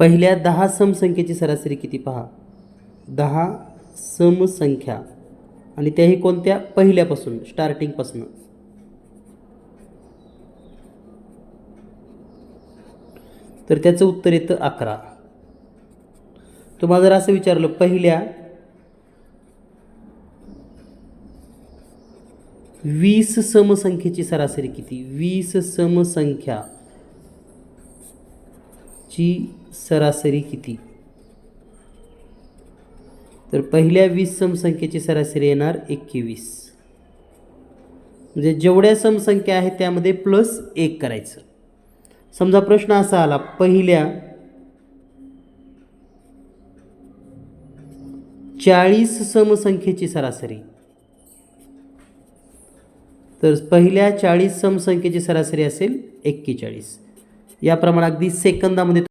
पहिल्या दहा समसंख्येची सरासरी किती पहा? दहा समसंख्या. आणि त्याही कोणत्या? पहिल्यापासून स्टार्टिंगपासून तर त्याचं उत्तर येतं अकरा. तुम्हाला जर असं विचारलं पहिल्या वीस समसंख्येची सरासरी किती? वीस समसंख्या ची सरासरी किती? तर पहिल्या वीस समसंख्येची सरासरी येणार एकवीस. म्हणजे जेवढ्या समसंख्या आहेत त्यामध्ये प्लस एक करायचं. समजा प्रश्न असा आला पहिल्या चाळीस समसंख्येची सरासरी. तर पहिल्या चाळीस समसंख्येची सरासरी असेल एक्केचाळीस. याप्रमाणे अगदी सेकंदामध्ये